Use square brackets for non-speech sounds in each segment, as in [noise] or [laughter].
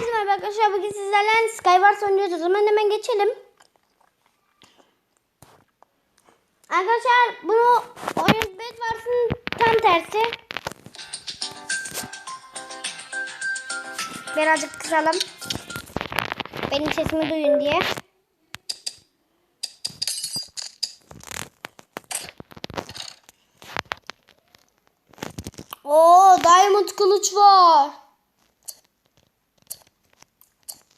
Herkese merhaba arkadaşlar. Bugün sizlerle Skywars oynuyoruz. O zaman hemen geçelim. Arkadaşlar bunu oyun Bedwars'ın tam tersi. Birazcık kısalım. Benim sesimi duyun diye. Oo, Diamond kılıç var.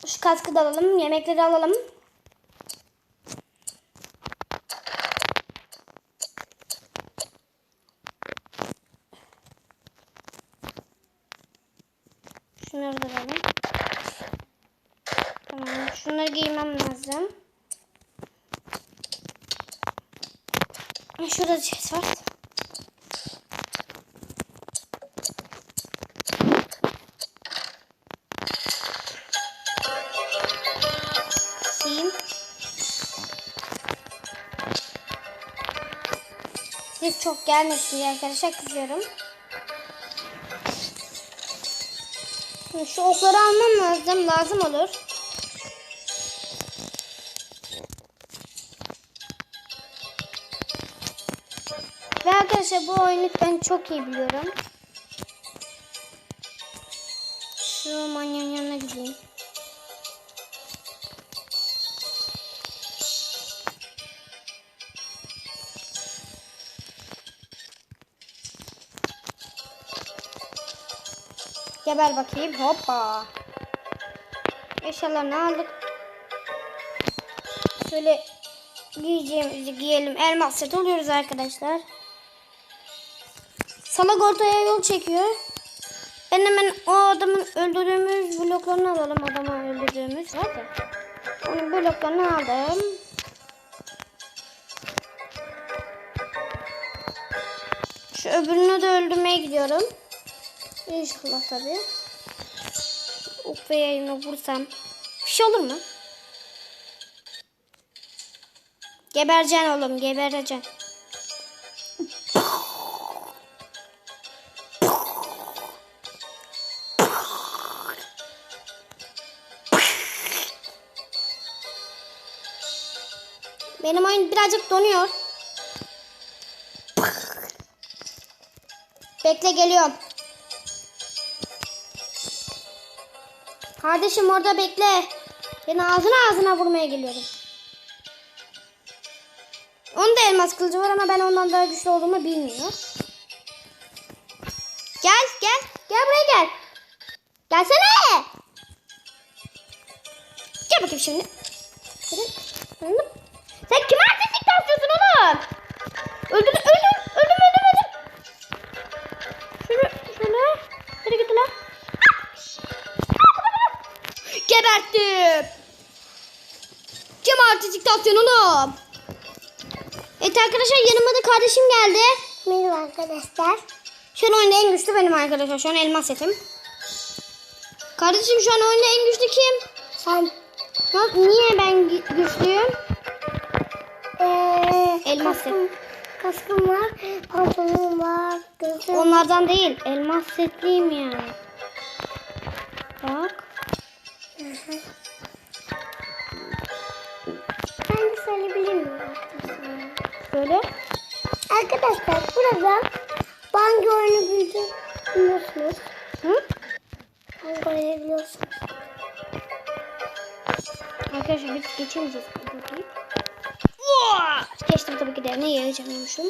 Şu kaskı da alalım. Yemekleri alalım. Şunları da alalım. Tamam. Şunları giymem lazım. Şurada chest var. Çok gelmesin diye arkadaşlar kızıyorum. Şu okları almam lazım. Lazım olur. Ve arkadaşlar bu oyunu ben çok iyi biliyorum. Şu manyağın yanına gideyim. Geber bakayım. Hoppa. Eşyalarını aldık. Şöyle giyeceğimizi giyelim. Elmas set oluyoruz arkadaşlar. Salak ortaya yol çekiyor. Ben hemen o adamın öldürdüğümüz bloklarını alalım. Adamı öldürdüğümüz var ya. Onun bloklarını aldım. Şu öbürünü de öldürmeye gidiyorum. İnşallah tabii. Ok ve vursam. Bir şey olur mu? Gebereceksin oğlum gebereceksin. Benim oyun birazcık donuyor. Bekle geliyorum. Kardeşim orada bekle. Ben ağzına ağzına vurmaya geliyorum. Onun da elmas kılıcı var ama ben ondan daha güçlü olduğumu bilmiyor. Gel gel. Gel buraya gel. Gelsene. Gel bakayım şimdi. Sen kime artistik taslıyorsun oğlum? Evet arkadaşlar yanıma da kardeşim geldi. Merhaba arkadaşlar. Şu an oyunda en güçlü benim arkadaşlar. Şu an elmas setim. Kardeşim şu an oyunda en güçlü kim? Sen Ya, niye ben gü- güçlüyüm? ee, Elmas kaskım, kaskım var, pantolonum var, gözüm. Onlardan değil. Elmas setliyim yani. Bak. Ben Arkadaşlar burada bangi oyunu bildi- biliyorsunuz. Hı? Bangi oyunu biliyorsunuz. Arkadaşlar biz geçemeyeceğiz. Geçtim tabii ki de. Ne yiyeceğimmişim.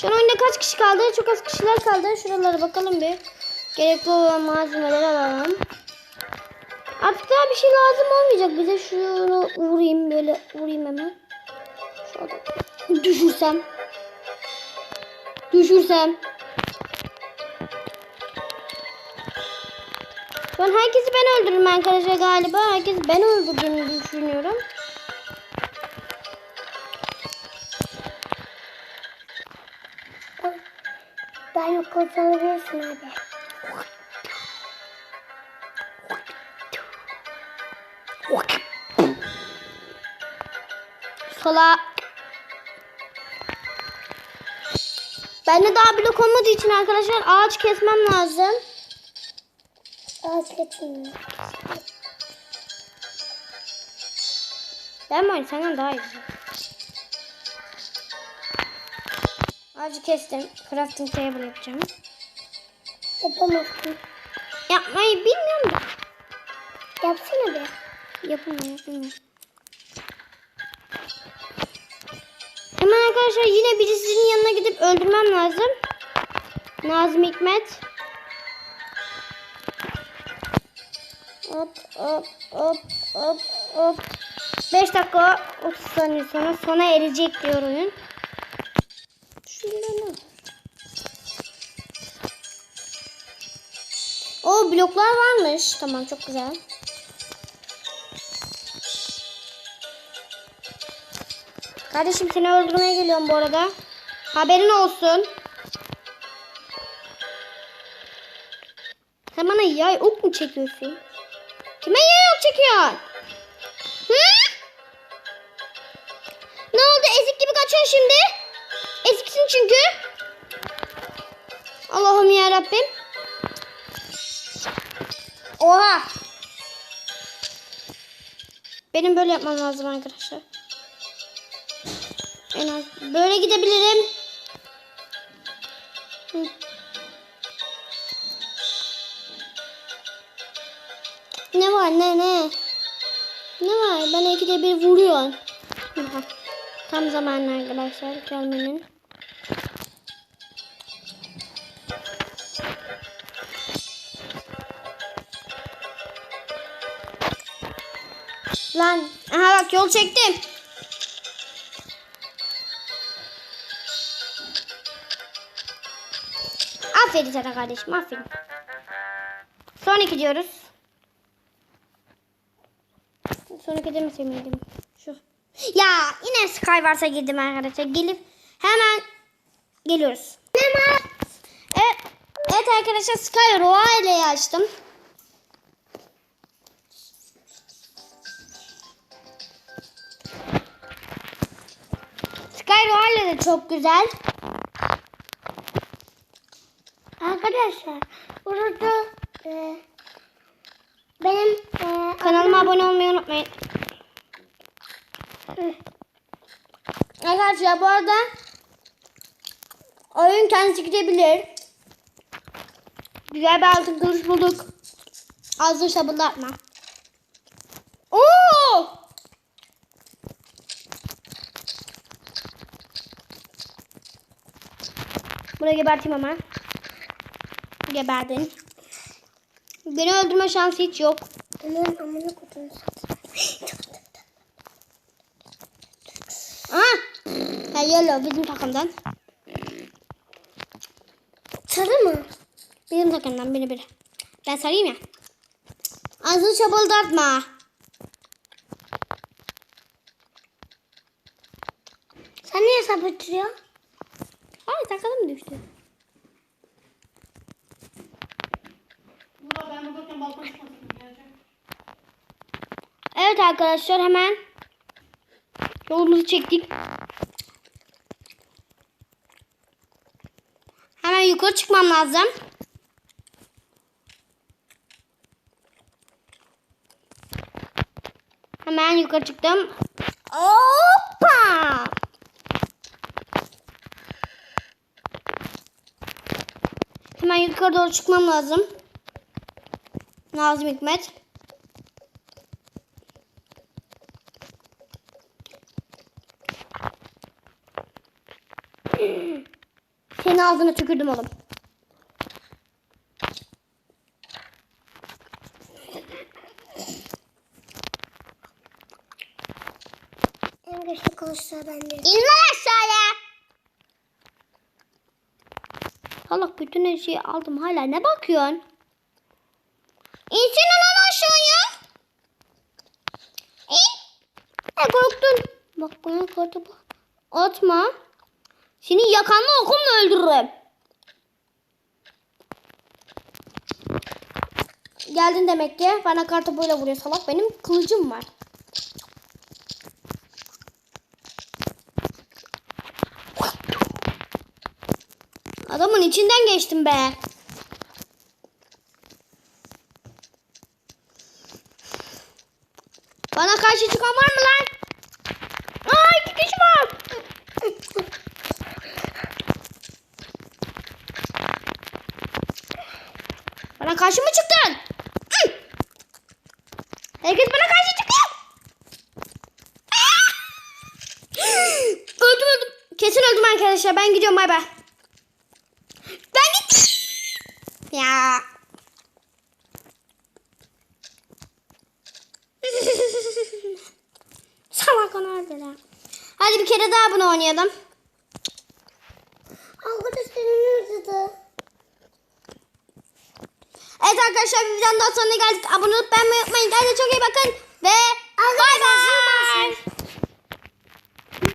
Şu an oyunda kaç kişi kaldı? Çok az kişiler kaldı. Şuralara bakalım bir. Gerekli olan malzemeleri alalım. Artık daha bir şey lazım olmayacak. Bize şunu vurayım böyle vurayım hemen. Şurada. Düşürsem. Düşürsem. Şu an herkesi ben öldürürüm arkadaşlar galiba. Herkes ben öldürdüğünü düşünüyorum. Ben yok olabilirsin abi. Sola. Bende daha blok olmadığı için arkadaşlar ağaç kesmem lazım. Ağaç getirmiyor. Ben oynayayım? Senden daha iyi. Ağacı kestim. Crafting table yapacağım. Yapamazsın. Yapmayı bilmiyorum da. Yapsana be. Yapamıyorum, yapamıyorum. Hemen arkadaşlar yine birisinin yanına gidip öldürmem lazım. Nazım Hikmet. Hop hop hop hop hop. 5 dakika 30 saniye sonra sona erecek diyor oyun. Var? O bloklar varmış. Tamam çok güzel. Kardeşim seni öldürmeye geliyorum bu arada. Haberin olsun. Sen bana yay ok mu çekiyorsun? Kime yay ok çekiyorsun? Hı? Ne oldu? Ezik gibi kaçıyorsun şimdi. Eziksin çünkü. Allah'ım ya Rabbim. Oha. Benim böyle yapmam lazım arkadaşlar. En az böyle gidebilirim. Ne var ne ne? Ne var? Bana ikide bir vuruyorsun. Aha. Tam zamanı arkadaşlar gelmenin. Lan aha bak yol çektim. Aferin sana kardeşim aferin. Sonraki diyoruz. Sonraki demesem miydim? Şu. Ya yine Sky varsa girdim arkadaşlar. Gelip hemen geliyoruz. Evet, evet arkadaşlar Sky Roa ile açtım. Sky Roa ile de çok güzel. Arkadaşlar burada e, benim e, Kanalıma abone olmayı unutmayın. Arkadaşlar bu arada oyun kendisi gidebilir. Güzel bir altın kılıç bulduk. Ağzını şabırdatma. Oo! Burayı geberteyim ama. Geberdin. Beni öldürme şansı hiç yok. onun amına kutumu Aha! Ha, yellow bizim takımdan. Sarı mı? Bizim takımdan biri biri. Ben sarayım ya. Ağzını çabaldatma. Sen niye sapıtıyorsun? Ay takalım düştü. Evet arkadaşlar hemen yolumuzu çektik. Hemen yukarı çıkmam lazım. Hemen yukarı çıktım. Hoppa! Hemen yukarı doğru çıkmam lazım. Nazım Hikmet. Senin ağzına tükürdüm oğlum. En güçlü kılıçlar bende. İn lan aşağıya. Allah bütün her şeyi aldım. Hala ne bakıyorsun? İnsene lan aşağıya. İn. Ne korktun? Bak bana kartı bak. Atma. Seni yakanla okumla öldürürüm. Geldin demek ki. Bana kartopuyla vuruyor salak. Benim kılıcım var. Adamın içinden geçtim be. Bana karşı çıkan var mı lan? Bana karşı mı çıktın? Herkes bana karşı çıktı. öldüm öldüm. Kesin öldüm arkadaşlar. Ben gidiyorum bay bay. Ben gittim. Ya. [laughs] Salak onu öldüler. Hadi bir kere daha bunu oynayalım. Arkadaşlar bir videonun daha sonuna geldik. Abone olup beğenmeyi unutmayın. Kendinize çok iyi bakın. Ve bay bay.